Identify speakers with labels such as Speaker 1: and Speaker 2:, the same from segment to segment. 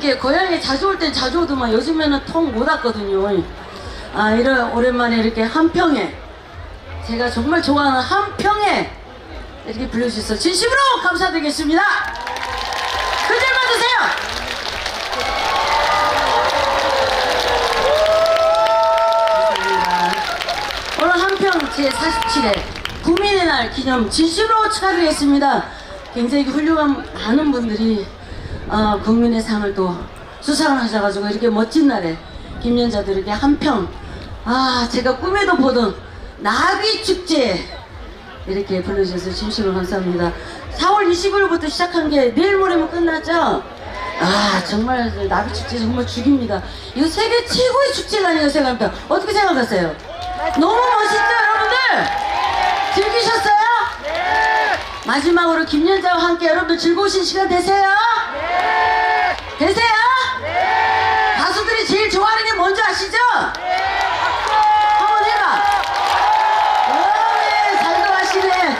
Speaker 1: 아 그게 고향에 자주 올 땐 자주 오더만 요즘에는 통 못 왔거든요. 예. 아 이런 오랜만에 이렇게 한평에 제가 정말 좋아하는 한평에 이렇게 불러주셔서 진심으로 감사드리겠습니다. 큰절 받으세요. 오늘 한평 제47회 국민의 날 기념 진심으로 축하드리겠습니다. 굉장히 훌륭한 많은 분들이 어, 국민의 상을 또 수상을 하셔가지고 이렇게 멋진 날에 김연자도 이렇게 한평 아 제가 꿈에도 보던 나비 축제 이렇게 불러주셔서 진심으로 감사합니다. 4월 20일부터 시작한 게 내일 모레면 끝나죠? 아 정말 그 나비 축제 정말 죽입니다. 이거 세계 최고의 축제가 아니에요 생각합니다. 어떻게 생각하세요? 너무 멋있죠 여러분들? 즐기셨어요? 마지막으로 김연자와 함께 여러분들 즐거우신 시간 되세요? 되세요? 가수들이 제일 좋아하는 게 뭔지 아시죠? 한번 해봐. 네, 잘도 하시네.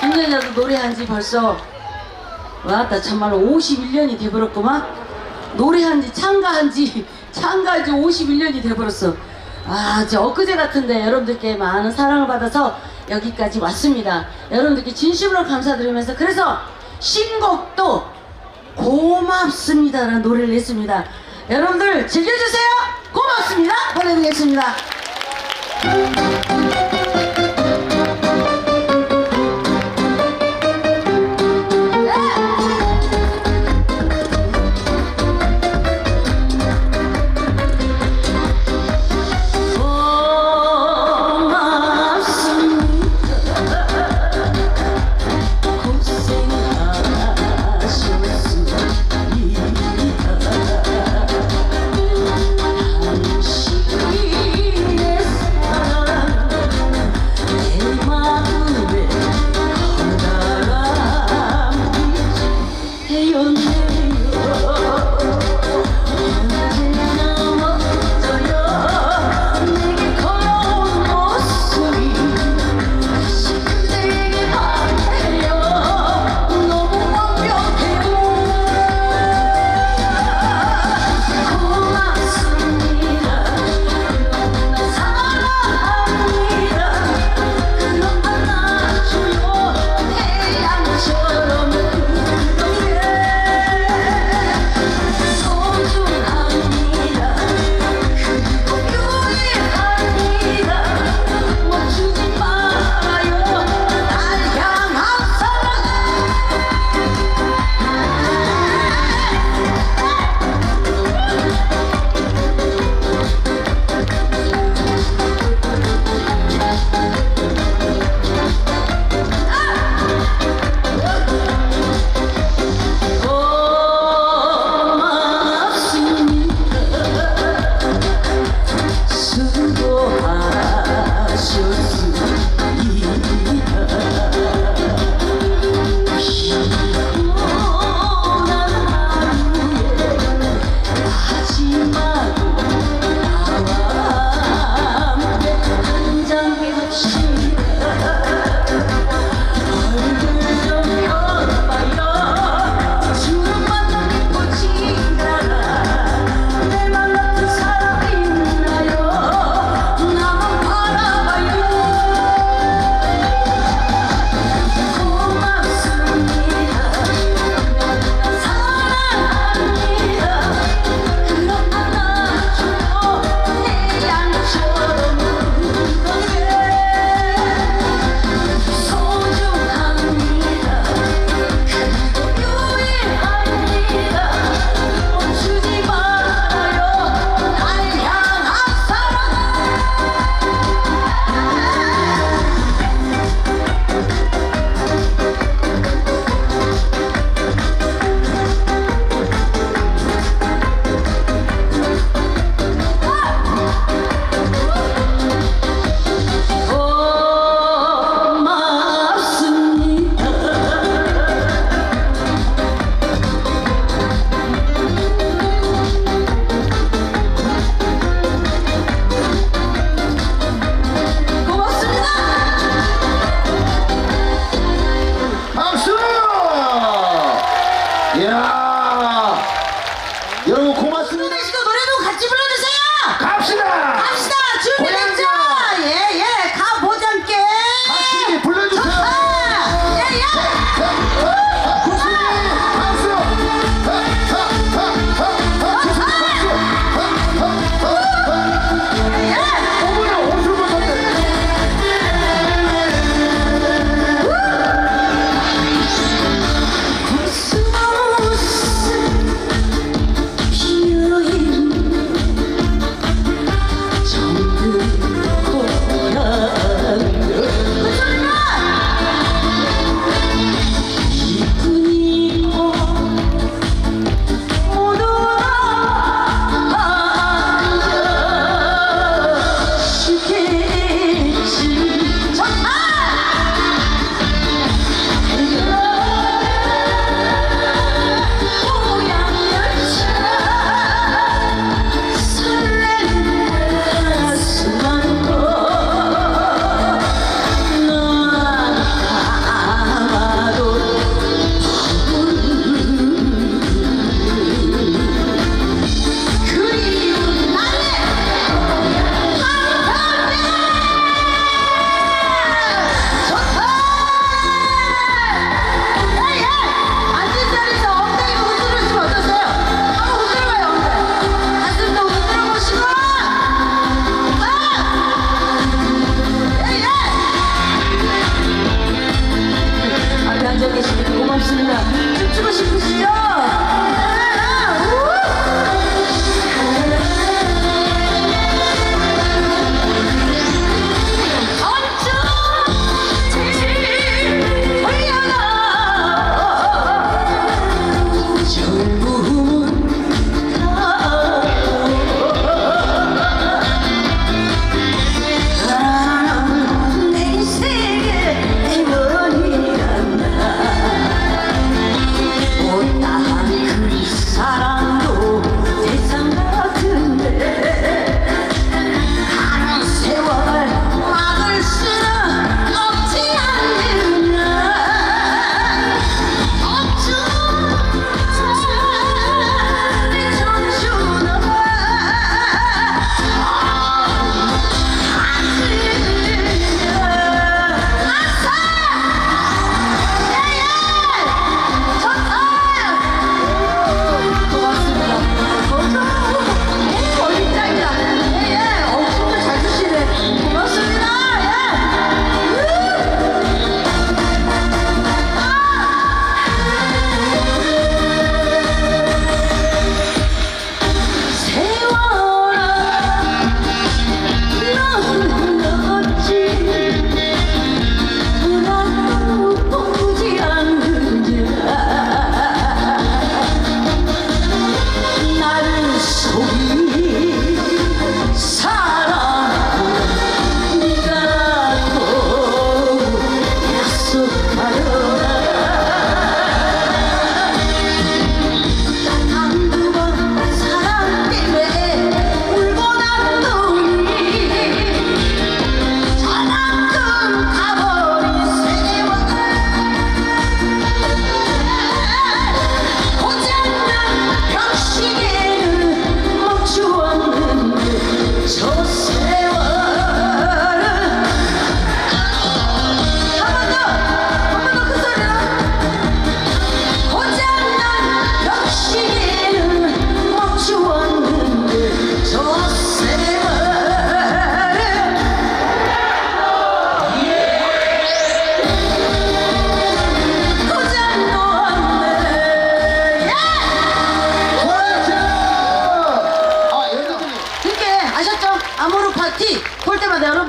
Speaker 1: 김연자도 노래한 지 벌써 와나 참말로 51년이 돼버렸구만. 노래한 지 참가한 지 참가한 지 51년이 돼버렸어. 아, 저 엊그제 같은데 여러분들께 많은 사랑을 받아서 여기까지 왔습니다. 여러분들께 진심으로 감사드리면서 그래서 신곡도 고맙습니다라는 노래를 냈습니다. 여러분들 즐겨주세요. 고맙습니다. 보내드리겠습니다.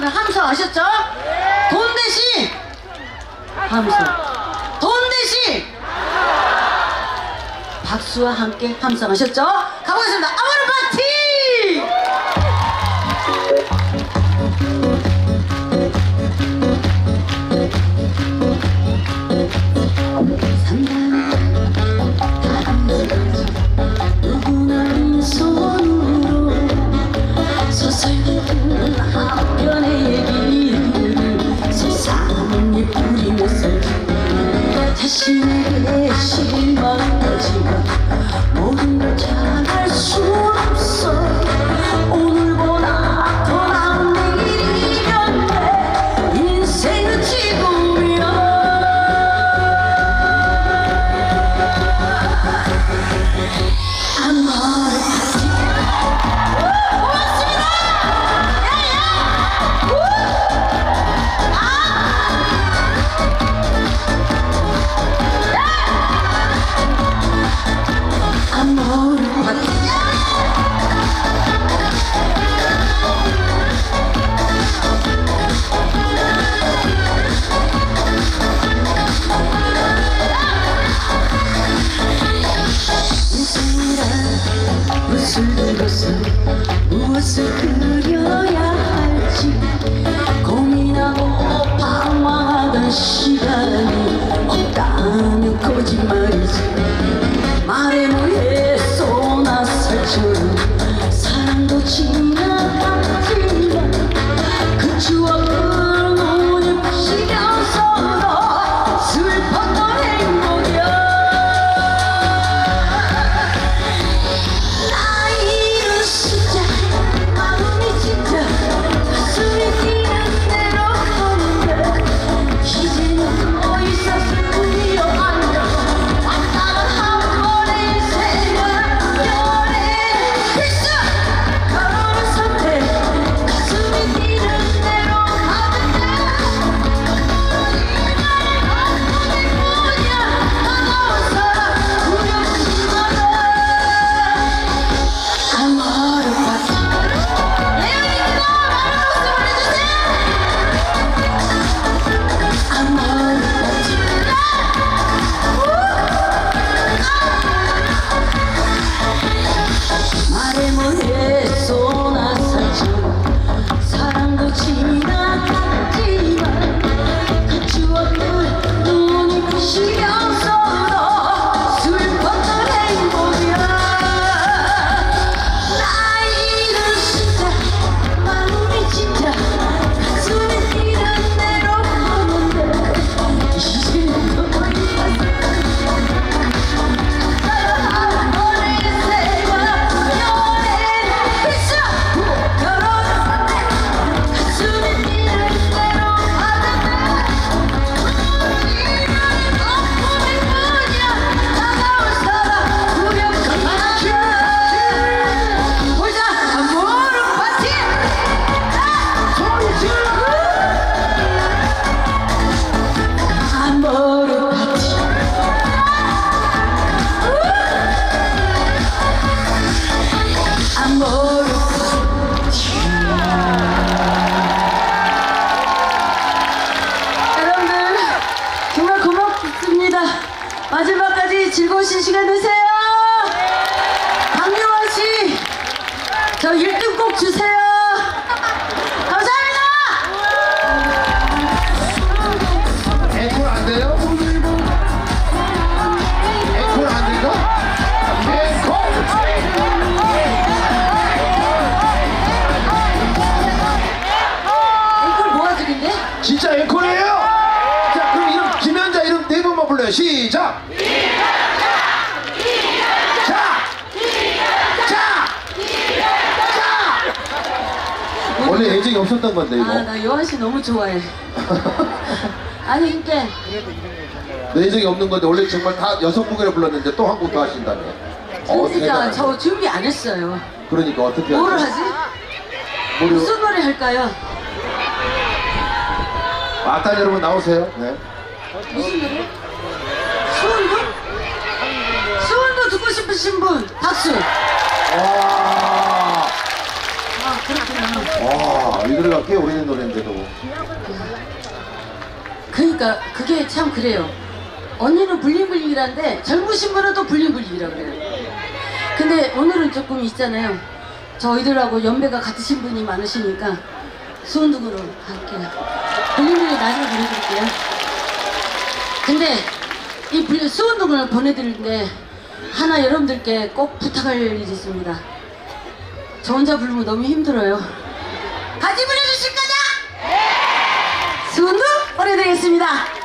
Speaker 2: 함수
Speaker 1: 아셨죠? 돈 대신 함수 돈 대신 박수와 함께 함성 하셨죠? 가보겠습니다 心 마지막까지 즐거우신 시간 되세요. 강요원 씨, 저 1등 꼭 주세요.
Speaker 2: 적이 없었던 건데 이거.
Speaker 1: 아, 나 요한 씨 너무 좋아해. 아니, 그러니까
Speaker 2: 내 적이 없는 건데 원래 정말 다 여섯 곡이나 불렀는데 또 한 곡 더 하신다네. 어,
Speaker 1: 그러니까
Speaker 2: 대단하네.
Speaker 1: 저 준비 안 했어요.
Speaker 2: 그러니까 어떻게
Speaker 1: 뭐를
Speaker 2: 하지?
Speaker 1: 하지?
Speaker 2: 뭐를-
Speaker 1: 무슨 노래 할까요?
Speaker 2: 아따 여러분 나오세요. 네.
Speaker 1: 무슨 노래? 수원도? 수원도 듣고 싶으신 분 박수.
Speaker 2: 와. 와, 이 노래가 꽤 오래된 노래인데도.
Speaker 1: 그러니까 그게 참 그래요. 언니는 블링블링이란데 젊으신 분은 또 블링블링이라고 그래요. 근데 오늘은 조금 있잖아요. 저희들하고 연배가 같으신 분이 많으시니까 수원둥으로 할게요. 블링블링 나중에 보내드릴게요. 근데 이 블- 수원둥을 보내드리는데 하나 여러분들께 꼭 부탁할 일이 있습니다. 저 혼자 부르면 너무 힘들어요. 같이 불러주실 거죠? 수원둥 보내드리겠습니다.